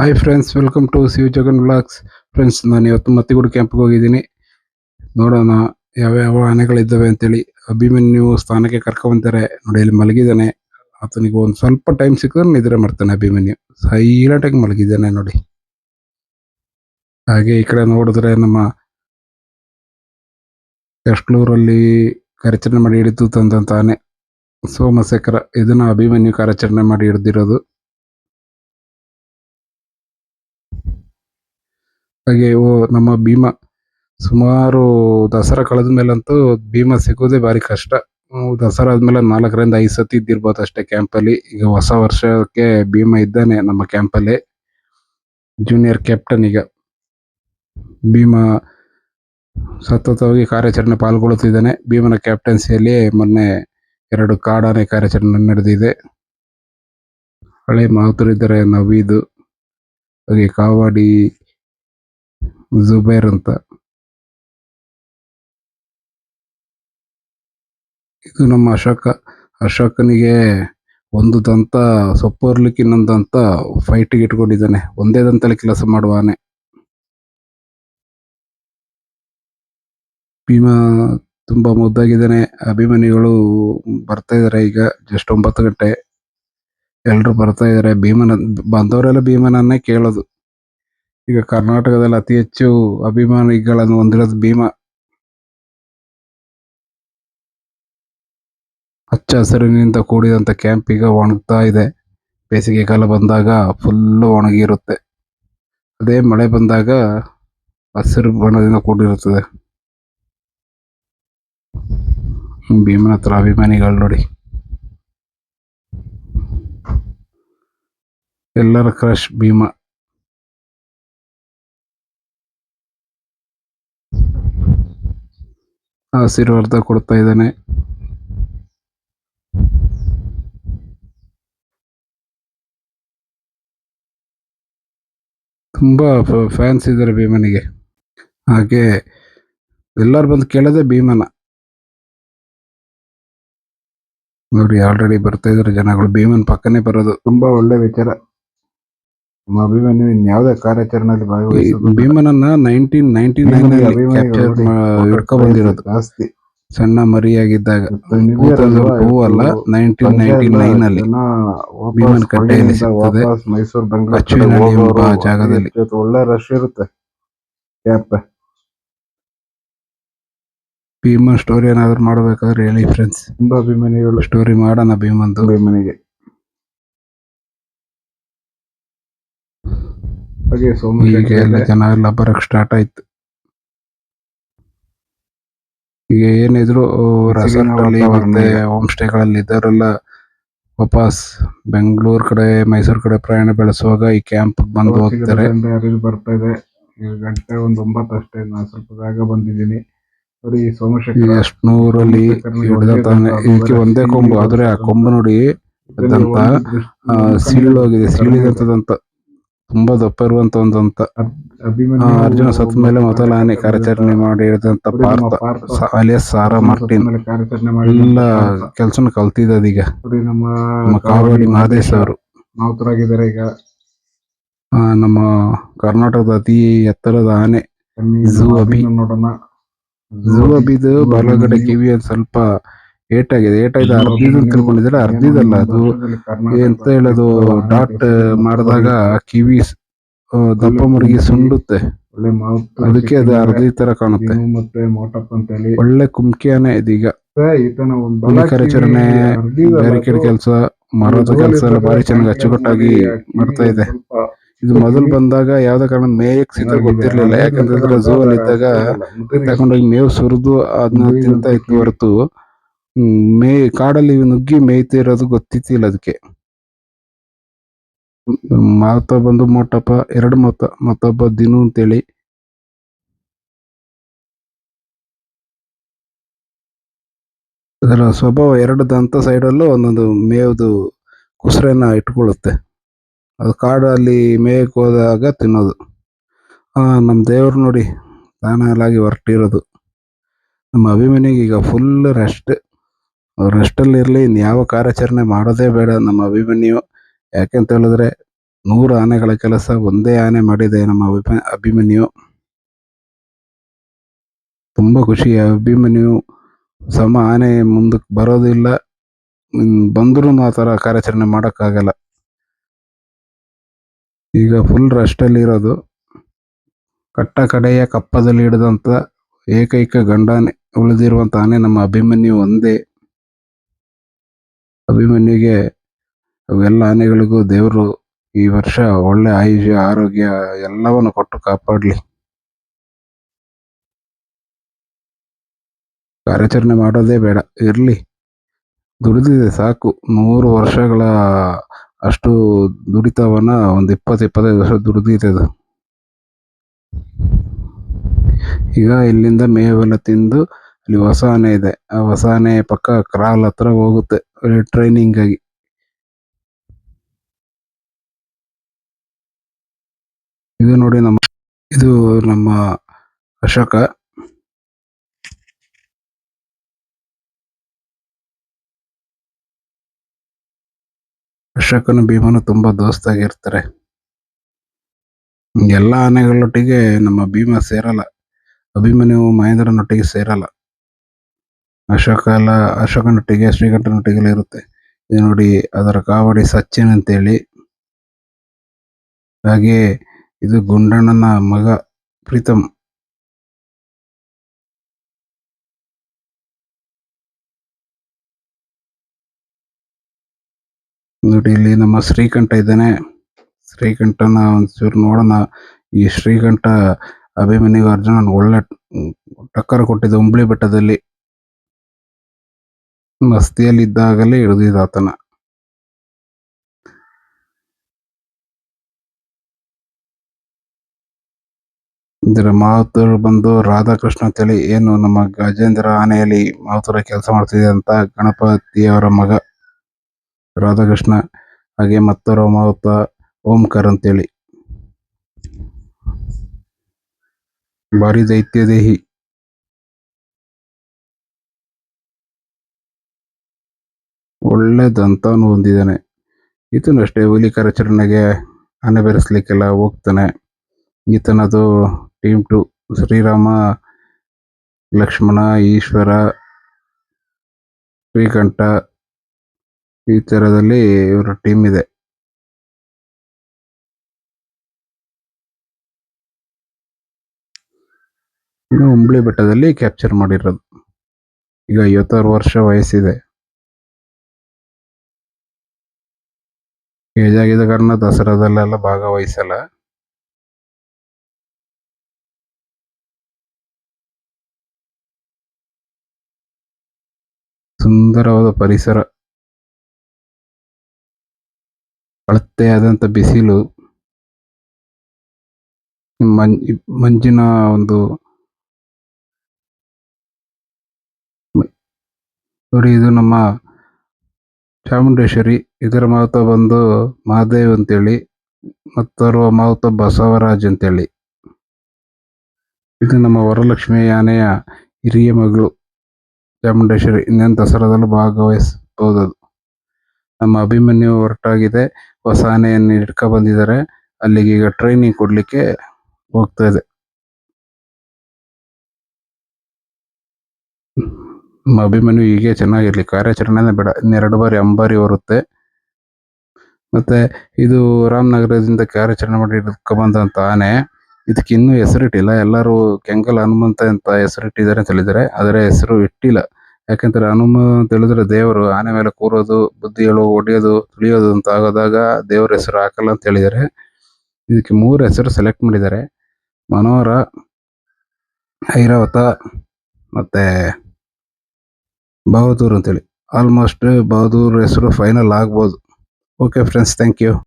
Hi friends welcome to Shiv Jagan blogs friends ನಾನು ಇವತ್ತು ಮತ್ತಿಗೂಡು ಕ್ಯಾಂಪ್ಗೆ ಹೋಗಿದ್ದೀನಿ. ನೋಡೋಣ ಯಾವ್ಯಾವ ಆನೆಗಳಿದ್ದಾವೆ ಅಂತೇಳಿ. ಅಭಿಮನ್ಯು ಸ್ಥಾನಕ್ಕೆ ಕರ್ಕೊಂಬಂತಾರೆ ನೋಡಿ, ಇಲ್ಲಿ ಮಲಗಿದ್ದಾನೆ. ಆತನಿಗೆ ಒಂದು ಸ್ವಲ್ಪ ಟೈಮ್ ಸಿಕ್ಕಿದ್ರೆ ನಿದ್ರೆ ಮಾಡ್ತಾನೆ ಅಭಿಮನ್ಯು ಸೈಲೆಂಟಾಗಿ ಮಲಗಿದ್ದಾನೆ ನೋಡಿ. ಹಾಗೆ ಈ ಕಡೆ ನೋಡಿದ್ರೆ ನಮ್ಮ ಎಷ್ಟ್ಲೂರಲ್ಲಿ ಕಾರ್ಯಾಚರಣೆ ಮಾಡಿ ಹಿಡಿದು ತಂದಂತ ಆನೆ ಸೋಮಶೇಖರ. ಇದನ್ನ ಅಭಿಮನ್ಯು ಕಾರ್ಯಾಚರಣೆ ಮಾಡಿ ಹಿಡ್ದಿರೋದು. ಹಾಗೆ ಓ ನಮ್ಮ ಭೀಮ. ಸುಮಾರು ದಸರಾ ಕಳೆದ ಮೇಲಂತೂ ಭೀಮ ಸಿಗೋದೇ ಭಾರಿ ಕಷ್ಟ. ದಸರಾ ಆದ್ಮೇಲೆ ನಾಲ್ಕರಿಂದ ಐದು ಸತಿ ಇದ್ದಿರ್ಬೋದು ಅಷ್ಟೇ ಕ್ಯಾಂಪಲ್ಲಿ ಈಗ ಹೊಸ ವರ್ಷಕ್ಕೆ ಭೀಮ ಇದ್ದಾನೆ ನಮ್ಮ ಕ್ಯಾಂಪಲ್ಲಿ ಜೂನಿಯರ್ ಕ್ಯಾಪ್ಟನ್ ಈಗ. ಭೀಮ ಸತತವಾಗಿ ಕಾರ್ಯಾಚರಣೆ ಪಾಲ್ಗೊಳ್ಳುತ್ತಿದ್ದಾನೆ. ಭೀಮನ ಕ್ಯಾಪ್ಟನ್ಸಿಯಲ್ಲಿ ಮೊನ್ನೆ ಎರಡು ಕಾಡಾನೆ ಕಾರ್ಯಾಚರಣೆ ನಡೆದಿದೆ. ಹಳೆ ಮಾತುರಿದ್ದರೆ ನವೀದು, ಹಾಗೆ ಕಾವಾಡಿ ಜುಬೇರ್ ಅಂತ. ಇದು ನಮ್ಮ ಅಶೋಕ. ಅಶೋಕನಿಗೆ ಒಂದು ದಂತ ಸೊಪ್ಪೋರ್ಲಿಕ್ಕೆ ಇನ್ನೊಂದು ದಂತ ಫೈಟಿಗೆ ಇಟ್ಕೊಂಡಿದ್ದಾನೆ. ಒಂದೇ ದಂತಲ್ಲಿ ಕೆಲಸ ಮಾಡುವಾನೆ ಭೀಮ ತುಂಬಾ ಮುದ್ದಾಗಿದ್ದಾನೆ. ಅಭಿಮಾನಿಗಳು ಬರ್ತಾ ಇದಾರೆ ಈಗ ಜಸ್ಟ್ ಒಂಬತ್ತು ಗಂಟೆ. ಎಲ್ರು ಬರ್ತಾ ಇದಾರೆ ಭೀಮನ, ಬಂದವರೆಲ್ಲ ಭೀಮನನ್ನೇ ಕೇಳೋದು. ಈಗ ಕರ್ನಾಟಕದಲ್ಲಿ ಅತಿ ಹೆಚ್ಚು ಅಭಿಮಾನಿಗಳನ್ನು ಹೊಂದಿರೋದು ಭೀಮ. ಹಚ್ಚ ಹಸಿರಿನಿಂದ ಕೂಡಿದಂತ ಕ್ಯಾಂಪ್ ಈಗ ಒಣಗ್ತಾ ಇದೆ. ಬೇಸಿಗೆ ಕಾಲ ಬಂದಾಗ ಫುಲ್ಲು ಒಣಗಿರುತ್ತೆ. ಅದೇ ಮಳೆ ಬಂದಾಗ ಹಸಿರು ಬಣ್ಣದಿಂದ ಕೂಡಿರುತ್ತದೆ. ಭೀಮನ ಹತ್ರ ಅಭಿಮಾನಿಗಳು ನೋಡಿ. ಎಲ್ಲರ ಕ್ರಶ್ ಭೀಮ. ಆಶೀರ್ವಾದ ಕೊಡ್ತಾ ಇದ್ದಾನೆ. ತುಂಬಾ ಫ್ಯಾನ್ಸ್ ಇದ್ದಾರೆ ಭೀಮನಿಗೆ. ಹಾಗೆ ಎಲ್ಲರೂ ಬಂದು ಕೇಳೋದೇ ಭೀಮನ. ನೋಡಿ ಆಲ್ರೆಡಿ ಬರ್ತಾ ಇದಾರೆ ಜನಗಳು. ಭೀಮನ್ ಪಕ್ಕನೆ ಬರೋದು. ತುಂಬಾ ಒಳ್ಳೆ ವಿಚಾರ. ನಮ್ಮ ಅಭಿಮನ್ಯು ಇನ್ಯಾವುದೇ ಕಾರ್ಯಾಚರಣೆಯಲ್ಲಿ ಭಾಗವಹಿಸೋದು ಭೀಮನನ್ನ ನೈನ್ಟೀನ್ ನೈನ್ಟಿ ನೈನ್ ಅಲ್ಲಿ ಕ್ಯಾಪ್ಚರ್ ನೋಡಿ, ಬಂದಿರೋದು. ಜಾಸ್ತಿ. ಸಣ್ಣ ಮರಿಯಾಗಿದ್ದಾಗ ಅಲ್ಲ ನೈನ್ಟೀನ್ ನೈನ್ಟಿ ನೈನ್ ಅಲ್ಲಿ ಭೀಮನ್ ಭೀಮನ ಕಟ್ಟೆಯಲ್ಲಿ ಸಿಗ್ತದೆ. ಮೈಸೂರು ಬೆಂಗಳೂರು ಜಾಗದಲ್ಲಿ. ಒಳ್ಳೆ ರಶ್ ಇರುತ್ತೆ. ಕ್ಯಾಪ್ ಭೀಮ ಸ್ಟೋರಿ ಏನಾದ್ರು ಮಾಡ್ಬೇಕಾದ್ರೆ ಹೇಳಿ ಫ್ರೆಂಡ್ಸ್ ತುಂಬಾ ಅಭಿಮಾನಿಗಳು. ಸ್ಟೋರಿ ಮಾಡೋಣ ಭೀಮನ್ ಅಭಿಮಾನಿಗೆ. ಹಾಗೆ ಈಗ ಎಲ್ಲ ಜನ ಎಲ್ಲ ಬರಕ್ ಸ್ಟಾರ್ಟ್ ಆಯ್ತು. ಈಗ ಏನಿದ್ರು ರೆಸಾರ್ಟ್ ಅಲ್ಲಿ ವಾತಾವರಣ ಮತ್ತೆ. ಹೋಮ್ ಸ್ಟೇಗಳಲ್ಲಿ ಇದ್ದವರೆಲ್ಲ ವಾಪಸ್ ಬೆಂಗಳೂರು ಕಡೆ ಮೈಸೂರು ಕಡೆ ಪ್ರಯಾಣ ಬೆಳೆಸುವಾಗ ಈ ಕ್ಯಾಂಪ್ ಬಂದು ಹೋಗ್ತಾರೆ. ಬರ್ತಾ ಇದೆ. ಗಂಟೆ ಒಂದು ಒಂಬತ್ತು ಅಷ್ಟೇ ನಾನು ಸ್ವಲ್ಪ ಜಾಗ ಬಂದಿದ್ದೀನಿ. ತಾನೆ. ದಂತ, ಇದಕ್ಕೆ ಒಂದೇ ಕೊಂಬು ಆದ್ರೆ ಆ ಕೊಂಬು ನೋಡಿ ಇದರಲ್ಲಿ ದಂತ ಆ, ಒಂದು ಸೀಳು ಹೋಗಿದೆ ಕಣ್ಣಿಗೆ ಸೀಳಿದಂತದಂತ ತುಂಬಾ ದಪ್ಪ ಇರುವಂತ ಒಂದು ಅಂತ ಅಭಿಮನ್ಯು ಅರ್ಜುನ ಸತ್ ಮೇಲೆ ಮೊದಲ ಆನೆ ಕಾರ್ಯಾಚರಣೆ ಮಾಡಿ ಪಾರ್ಥ. ಅಲಿಯಾಸ್ ಸಾರಾ ಮಾರ್ಟಿನ್ ಎಲ್ಲ ಕೆಲಸ ಕೆಲ್ಸನ ಕಲ್ತಿದ್ದದೀಗ ನೋಡಿ ನಮ್ಮ ಕಾವಾಡಿ ಮಹದೇಶ್ ಅವರು ಮಾವುತರಾಗಿದ್ದಾರೆ ಈಗ ಆ, ನಮ್ಮ ಕರ್ನಾಟಕದ ಅತಿ ಎತ್ತರದ ಆನೆ ಝೂ ನೋಡೋಣ ಝೂ ಅಬಿದು ಬಲಗಡೆ. ಕಿವಿ ಸ್ವಲ್ಪ ಏಟಾಗಿದೆ. ಏಟಾಗಿದೆ ಏಟ್ ಆಗಿದೆ ಅಭಿಮನ್ಯು ತಿಳ್ಕೊಂಡಿದ್ರೆ ಅರ್ಧಿದಲ್ಲ ಅದು. ಎಂತ ಹೇಳೋದು ಡಾಟ್ ಮಾಡಿದಾಗ ಕಿವಿ ದಪ್ಪ ಮುರುಗಿ ಸುಂಡುತ್ತೆ. ಅದಕ್ಕೆ ಅದು ಅರ್ಧ ತರ ಕಾಣುತ್ತೆ. ಮತ್ತೆ ಮೋಟಪ್ ಅಂತ ಹೇಳಿ. ಒಳ್ಳೆ ಕುಮ್ಕಿಯಾನೆ ಇದೀಗ. ಕಾರ್ಯಾಚರಣೆ ಬ್ಯಾರಿಕೇಡ್ ಕೆಲಸ ಮರದ ಕೆಲಸ ಎಲ್ಲ ಬಾರಿ ಚೆನ್ನಾಗಿ ಅಚ್ಚುಕಟ್ಟಾಗಿ ಮಾಡ್ತಾ ಇದೆ. ಇದು ಮೊದಲು ಬಂದಾಗ ಯಾವ್ದೇ ಕಾರಣ ಮೇಯಕ್ ಸಿಗ ಗೊತ್ತಿರ್ಲಿಲ್ಲ. ಯಾಕಂದ್ರೆ ಝೂ ಅಲ್ಲಿ ಇದ್ದಾಗ ತಗೊಂಡೋಗಿ ಮೇವು ಸುರಿದು ಅದನ್ನ ತಿಂತ ಇತ್ತು ಹೊರತು. ಮೇ, ಕಾಡಲ್ಲಿ ನುಗ್ಗಿ ಮೇಯ್ತಿರೋದು ಗೊತ್ತಿತ್ತಿಲ್ಲ ಅದಕ್ಕೆ. ಮಾತ ಬಂದು ಮೋಟಪ್ಪ, ಎರಡು ಮೊತ್ತ ಮತ್ತೊಬ್ಬ ದಿನು ಅಂತೇಳಿ. ಅದರ ಸ್ವಭಾವ ಎರಡು ದಂತ ಸೈಡಲ್ಲೂ ಒಂದೊಂದು ಮೇವ್ದು ಕುಸ್ರೆನ ಇಟ್ಕೊಳ್ಳುತ್ತೆ. ಅದು ಕಾಡಲ್ಲಿ ಮೇಯಕ್ಕೆ ಹೋದಾಗ ತಿನ್ನೋದು. ನಮ್ಮ ದೇವ್ರು ನೋಡಿ ತಾನಾಗಿ ಹೊರಟಿರೋದು. ನಮ್ಮ ಅಭಿಮಾನಿಗೆ ಈಗ ಫುಲ್ ರೆಸ್ಟ್ ರೆಸ್ಟಲ್ಲಿ ಇರಲಿ ಇನ್ಯಾವ ಕಾರ್ಯಾಚರಣೆ ಮಾಡೋದೇ ಬೇಡ ನಮ್ಮ ಅಭಿಮನ್ಯು. ಯಾಕೆಂತ ಹೇಳಿದ್ರೆ, ನೂರು ಆನೆಗಳ ಕೆಲಸ ಒಂದೇ ಆನೆ ಮಾಡಿದೆ ನಮ್ಮ ಅಭಿಮ, ಅಭಿಮನ್ಯು. ತುಂಬ ಖುಷಿ, ಅಭಿಮನ್ಯು ಸಮ ಆನೆ ಮುಂದಕ್ಕೆ ಬರೋದಿಲ್ಲ ಬಂದರೂ ಆ ಥರ ಕಾರ್ಯಾಚರಣೆ ಮಾಡೋಕ್ಕಾಗಲ್ಲ. ಈಗ ಫುಲ್ ರಸ್ಟಲ್ಲಿರೋದು ಕಟ್ಟ ಕಡೆಯ ಕಪ್ಪದಲ್ಲಿ ಹಿಡಿದಂಥ ಏಕೈಕ ಗಂಡಾನೆ ಉಳಿದಿರುವಂಥ ಆನೆ ನಮ್ಮ ಅಭಿಮನ್ಯು ಒಂದೇ. ಅಭಿಮನ್ಯುಗೆ ಅವೆಲ್ಲ ಆನೆಗಳಿಗೂ ದೇವರು ಈ ವರ್ಷ ಒಳ್ಳೆ ಆಯುಷ್ಯ, ಆರೋಗ್ಯ ಎಲ್ಲವನ್ನು ಕೊಟ್ಟು ಕಾಪಾಡಲಿ. ಕಾರ್ಯಾಚರಣೆ ಮಾಡೋದೇ ಬೇಡ, ಇರಲಿ. ದುಡಿದಿದೆ ಸಾಕು. ನೂರು ವರ್ಷಗಳ ಅಷ್ಟು ದುಡಿತವನ್ನ ಒಂದು ಇಪ್ಪತ್ತು, ಇಪ್ಪತ್ತೈದು ವರ್ಷ ದುಡಿದಿದೆ ಅದು. ಈಗ ಇಲ್ಲಿಂದ ಮೇವೆಲ್ಲ ತಿಂದು ಅಲ್ಲಿ ಹೊಸ ಆನೆ ಇದೆ. ಆ ಹೊಸ ಆನೆ ಪಕ್ಕ ಕ್ರಾಲ್ ಹತ್ರ ಹೋಗುತ್ತೆ. ಟ್ರೈನಿಂಗ್ ಆಗಿ. ಇದು ನೋಡಿ ನಮ್ಮ, ಇದು ನಮ್ಮ ಅಶೋಕ. ಅಶೋಕನ ಭೀಮನು ತುಂಬಾ ದೋಸ್ತಾಗಿರ್ತಾರೆ. ಎಲ್ಲ ಆನೆಗಳೊಟ್ಟಿಗೆ ನಮ್ಮ ಭೀಮ ಸೇರಲ್ಲ. ಅಭಿಮನ್ಯು ಮಹೇಂದ್ರನೊಟ್ಟಿಗೆ ಸೇರಲ್ಲ. ಅಶೋಕ ಎಲ್ಲ ಅಶೋಕನೊಟ್ಟಿಗೆ, ಶ್ರೀಕಂಠನೊಟ್ಟಿಗೆಲ್ಲ ಇರುತ್ತೆ. ಇದು ನೋಡಿ ಅದರ ಕಾವಡಿ ಸಚಿನ್ ಅಂತೇಳಿ. ಹಾಗೆ ಇದು ಗುಂಡಣ್ಣನ ಮಗ ಪ್ರೀತಮ್. ನೋಡಿ ಇಲ್ಲಿ ನಮ್ಮ ಶ್ರೀಕಂಠ ಇದ್ದಾನೆ. ಶ್ರೀಕಂಠನ ಒಂಚೂರು ನೋಡೋಣ. ಈ ಶ್ರೀಕಂಠ ಅಭಿಮನ್ಯು ಅರ್ಜುನನ್ ಒಳ್ಳೆ ಟಕ್ಕರ್ ಕೊಟ್ಟಿದ್ದ ಉಂಬ್ಳಿ ಬೆಟ್ಟದಲ್ಲಿ. ಮಸ್ತಿಯಲ್ಲಿ ಇದ್ದಾಗಲೇ ಹಿಡಿದಿದ್ದ ಆತನ ಇದರ ಮಾವುತರು ಬಂದು, ರಾಧಾಕೃಷ್ಣ ಅಂತೇಳಿ ಏನು ನಮ್ಮ ಗಜೇಂದ್ರ ಆನೆಯಲ್ಲಿ ಮಾತುರ ಕೆಲಸ ಮಾಡ್ತಿದೆ ಅಂತ ಗಣಪತಿಯವರ ಮಗ ರಾಧಾಕೃಷ್ಣ ಹಾಗೆ ಮತ್ತೊರ ಮಾವುತ ಓಂಕಾರ ಅಂತೇಳಿ. ಭಾರಿ ದೈತ್ಯ ಒಳ್ಳೆ ದಂತವನ್ನು ಹೊಂದಿದ್ದಾನೆ. ಈತನು ಅಷ್ಟೇ ಹುಲಿ ಕಾರ್ಯಾಚರಣೆಗೆ ಆನೆ ಬೆರೆಸ್ಲಿಕ್ಕೆಲ್ಲ ಹೋಗ್ತಾನೆ. ಈತನದು ಟೀಮ್ ಟು ಶ್ರೀರಾಮ, ಲಕ್ಷ್ಮಣ, ಈಶ್ವರ, ಶ್ರೀಕಂಠ ಈ ಥರದಲ್ಲಿ ಇವರ ಟೀಮ್ ಇದೆ. ಇನ್ನು ಹುಂಬಳಿ ಬೆಟ್ಟದಲ್ಲಿ ಕ್ಯಾಪ್ಚರ್ ಮಾಡಿರೋದು. ಈಗ ಐವತ್ತಾರು ವರ್ಷ ವಯಸ್ಸಿದೆ. ಆಗಿದ ಕಾರಣ ದಸರಾದಲ್ಲೆಲ್ಲ ಭಾಗವಹಿಸಲ್ಲ. ಸುಂದರವಾದ ಪರಿಸರ. ಅಳತೆಯಾದಂಥ ಬಿಸಿಲು. ಮಂಜಿನ ಒಂದು ನೋಡಿ ಇದು ನಮ್ಮ ಚಾಮುಂಡೇಶ್ವರಿ, ಇದರ ಮಹತ್ವ ಬಂದು ಮಹಾದೇವ್ ಅಂತೇಳಿ, ಮತ್ತೋರ್ವ ಮಹತ್ವ ಬಸವರಾಜ್ ಅಂತೇಳಿ. ಇದು ನಮ್ಮ ವರಲಕ್ಷ್ಮಿ ಆನೆಯ ಹಿರಿಯ ಮಗಳು ಚಾಮುಂಡೇಶ್ವರಿ. ಇನ್ನೇನು ದಸರಾದಲ್ಲೂ ಭಾಗವಹಿಸಬಹುದು ನಮ್ಮ ಅಭಿಮನ್ಯು ಹೊರಟಾಗಿದೆ. ಹೊಸ ಆನೆಯನ್ನು ಹಿಡ್ಕೊ ಬಂದಿದ್ದಾರೆ. ಅಲ್ಲಿಗೆ ಈಗ ಟ್ರೈನಿಂಗ್ ಕೊಡ್ಲಿಕ್ಕೆ ಹೋಗ್ತಾ ಇದೆ. ಅಭಿಮನ್ಯು ಹೀಗೆ ಚೆನ್ನಾಗಿರ್ಲಿ. ಕಾರ್ಯಾಚರಣೆನೇ ಬೇಡ. ಇನ್ನೆರಡು ಬಾರಿ ಅಂಬಾರಿ ಬರುತ್ತೆ. ಮತ್ತೆ ಇದು ರಾಮನಗರದಿಂದ ಕಾರ್ಯಾಚರಣೆ ಮಾಡಿ ಬಂದಂತ ಆನೆ ಇದಕ್ಕೆ ಇನ್ನೂ ಹೆಸರಿಟ್ಟಿಲ್ಲ. ಎಲ್ಲರೂ ಕೆಂಗಲ್ ಹನುಮಂತ ಅಂತ ಹೆಸರಿಟ್ಟಿದ್ದಾರೆ ಅಂತ ಹೇಳಿದ್ದಾರೆ. ಆದರೆ ಹೆಸರು ಇಟ್ಟಿಲ್ಲ. ಯಾಕಂದ್ರೆ ಹನುಮ ಅಂತ ಹೇಳಿದ್ರೆ ದೇವರು ಆನೆ ಮೇಲೆ ಕೂರೋದು, ಬುದ್ಧಿ ಹೇಳೋ ಹೊಡೆಯೋದು, ತುಳಿಯೋದು ಅಂತ ಆಗೋದಾಗ ದೇವರ ಹೆಸರು ಹಾಕಲ್ಲ ಅಂತ ಹೇಳಿದ್ದಾರೆ. ಇದಕ್ಕೆ ಮೂರು ಹೆಸರು ಸೆಲೆಕ್ಟ್ ಮಾಡಿದ್ದಾರೆ. ಮನೋಹರ, ಐರಾವತ ಮತ್ತೆ ಬಹದ್ದೂರ್ ಅಂತೇಳಿ. ಆಲ್ಮೋಸ್ಟ್ ಬಹದ್ದೂರ್ ಹೆಸರು ಫೈನಲ್ ಆಗ್ಬೋದು. Okay friends thank you